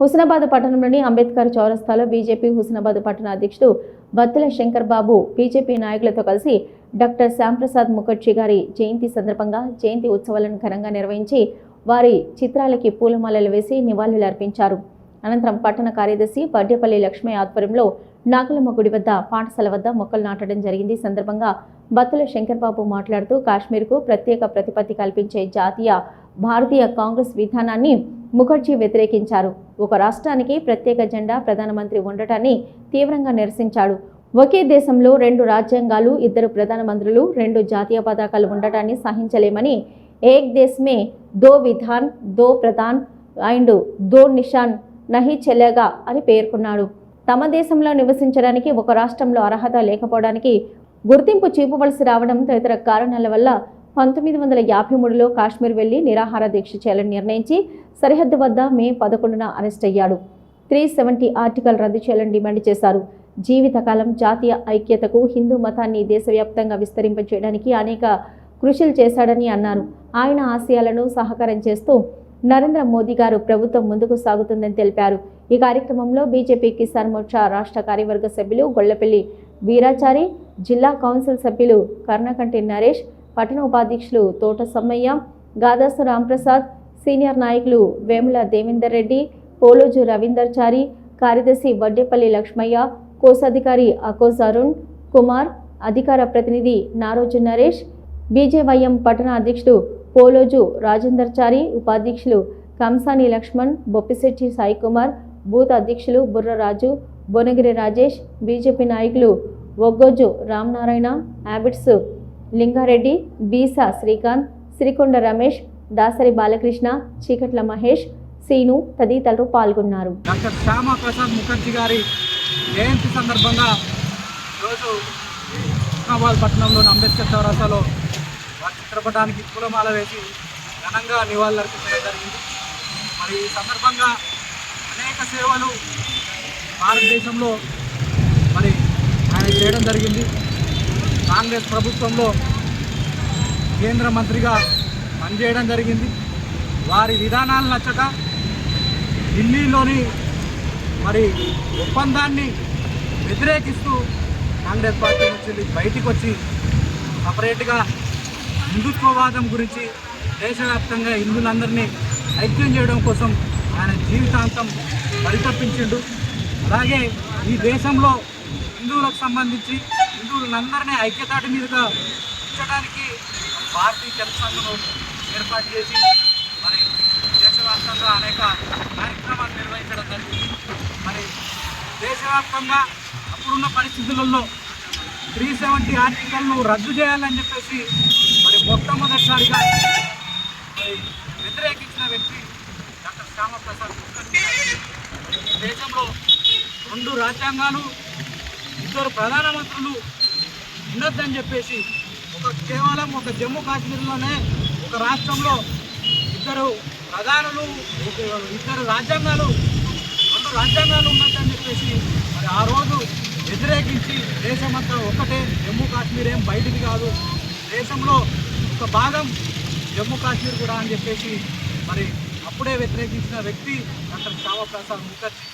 హుస్నాబాద్ పట్టణంలోని అంబేద్కర్ చౌరస్తాలో బీజేపీ హుస్నాబాద్ పట్టణ అధ్యక్షుడు బత్తుల శంకర్ బాబు బీజేపీ నాయకులతో కలిసి డాక్టర్ శ్యాంప్రసాద్ ముఖర్జీ గారి జయంతి సందర్భంగా జయంతి ఉత్సవాలను ఘనంగా నిర్వహించి వారి చిత్రాలకి పూలమాలలు వేసి నివాళులు అర్పించారు. అనంతరం పట్టణ కార్యదర్శి పడ్డేపల్లి లక్ష్మీ ఆధ్వర్యంలో నాగలమ్మ గుడి వద్ద పాఠశాల వద్ద మొక్కలు నాటడం జరిగింది. సందర్భంగా బత్తుల శంకర్బాబు మాట్లాడుతూ కాశ్మీర్కు ప్రత్యేక ప్రతిపత్తి కల్పించే జాతీయ భారతీయ కాంగ్రెస్ విధానాన్ని ముఖర్జీ వ్యతిరేకించారు. ఒక రాష్ట్రానికి ప్రత్యేక జెండా ప్రధానమంత్రి ఉండటాన్ని తీవ్రంగా నిరసించాడు. ఒకే దేశంలో రెండు రాజ్యాంగాలు ఇద్దరు ప్రధానమంత్రులు రెండు జాతీయ పతాకాలు ఉండటాన్ని సహించలేమని ఏక్ దేశమే దో విధాన్ దో ప్రధాన్ అండ్ దో నిషాన్ నహి చెల్లెగా అని పేర్కొన్నాడు. తమ దేశంలో నివసించడానికి ఒక రాష్ట్రంలో అర్హత లేకపోవడానికి గుర్తింపు చూపవలసి రావడం తదితర కారణాల వల్ల పంతొమ్మిది వందల యాభై మూడులో కాశ్మీర్ వెళ్ళి నిరాహార దీక్ష చేయాలని నిర్ణయించి సరిహద్దు వద్ద మే పదకొండున అరెస్ట్ అయ్యాడు. త్రీ సెవెంటీ ఆర్టికల్ రద్దు చేయాలని డిమాండ్ చేశారు. జీవితకాలం జాతీయ ఐక్యతకు హిందూ మతాన్ని దేశవ్యాప్తంగా విస్తరింపచేయడానికి అనేక కృషులు చేశాడని అన్నారు. ఆయన ఆశయాలను సహకారం చేస్తూ నరేంద్ర మోదీ గారు ప్రభుత్వం ముందుకు సాగుతుందని తెలిపారు. ఈ కార్యక్రమంలో బీజేపీ కిసాన్ మోర్చా రాష్ట్ర కార్యవర్గ సభ్యులు గొల్లపల్లి వీరాచారి జిల్లా కౌన్సిల్ సభ్యులు కర్ణకంటి నరేష్ పట్టణ ఉపాధ్యక్షులు తోట సమ్మయ్య గాదాసు రాంప్రసాద్ సీనియర్ నాయకులు వేముల దేవేందర్ రెడ్డి పోలోజు రవీందర్ చారి కార్యదర్శి వడ్డేపల్లి లక్ష్మయ్య కోశాధికారి అకోజ్ అరుణ్ కుమార్ అధికార ప్రతినిధి నారోజు నరేష్ బీజేవైఎం పట్టణ అధ్యక్షుడు పోలోజు రాజేందర్ చారి ఉపాధ్యక్షులు కంసాని లక్ష్మణ్ బొప్పిశెట్టి సాయి కుమార్ బూత్ అధ్యక్షులు బుర్రరాజు భువనగిరి రాజేష్ బీజేపీ నాయకులు ఒగ్గోజు రామనారాయణ హ్యాబిట్స్ లింగారెడ్డి బీసా శ్రీకాంత్ శ్రీకొండ రమేష్ దాసరి బాలకృష్ణ చీకట్ల మహేష్ సీను తదితరులు పాల్గొన్నారు. డాక్టర్ శ్యామా ప్రసాద్ ముఖర్జీ గారి జయంతి సందర్భంగా రోజు హుస్నాబాద్ పట్టణంలోని అంబేద్కర్ చౌరస్తాలో వారి చిత్రపటానికి పూలమాల వేసి ఘనంగా నివాళులర్పించడం జరిగింది. మరి ఈ సందర్భంగా అనేక సేవలు భారతదేశంలో మరి ఆయన చేయడం జరిగింది. కాంగ్రెస్ ప్రభుత్వంలో కేంద్ర మంత్రిగా పనిచేయడం జరిగింది. వారి విధానాలు నచ్చక ఢిల్లీలోని మరి ఒప్పందాన్ని వ్యతిరేకిస్తూ కాంగ్రెస్ పార్టీ నుంచి బయటికి వచ్చి సపరేట్గా హిందుత్వవాదం గురించి దేశవ్యాప్తంగా హిందువులందరినీ ఐక్యం చేయడం కోసం ఆయన జీవితాంతం పరితప్పించిండు అలాగే ఈ దేశంలో హిందువులకు సంబంధించి హిందువులందరినీ ఐక్యతాటి మీదుగా ఉంచడానికి భారతీయ జనసంఘను ఏర్పాటు చేసి మరి దేశవ్యాప్తంగా అనేక కార్యక్రమాలు నిర్వహించడం జరిగింది. మరి దేశవ్యాప్తంగా అప్పుడున్న పరిస్థితులలో త్రీ సెవెంటీ ఆర్టికల్ను రద్దు చేయాలని చెప్పేసి మరి మొట్టమొదటిసారిగా మరి వ్యతిరేకించిన వ్యక్తి డాక్టర్ శ్యామప్రసాద్ ముఖర్జీ. ఈ దేశంలో రెండు రాజ్యాంగాలు ఇద్దరు ప్రధానమంత్రులు ఉండొద్దని చెప్పేసి ఒక కేవలం ఒక జమ్మూ కాశ్మీర్లోనే ఒక రాష్ట్రంలో ఇద్దరు ప్రధానులు ఇద్దరు రాజ్యాంగాలు రెండు రాజ్యాంగాలు ఉన్నదని చెప్పేసి మరి ఆ రోజు వ్యతిరేకించి దేశమంతా ఒకటే జమ్మూ కాశ్మీర్ ఏం బయటికి కాదు. దేశంలో ఒక భాగం జమ్మూ కాశ్మీర్ కూడా అని చెప్పేసి మరి అప్పుడే వ్యతిరేకించిన వ్యక్తి డాక్టర్ శ్యామప్రసాద్ ముఖర్జీ.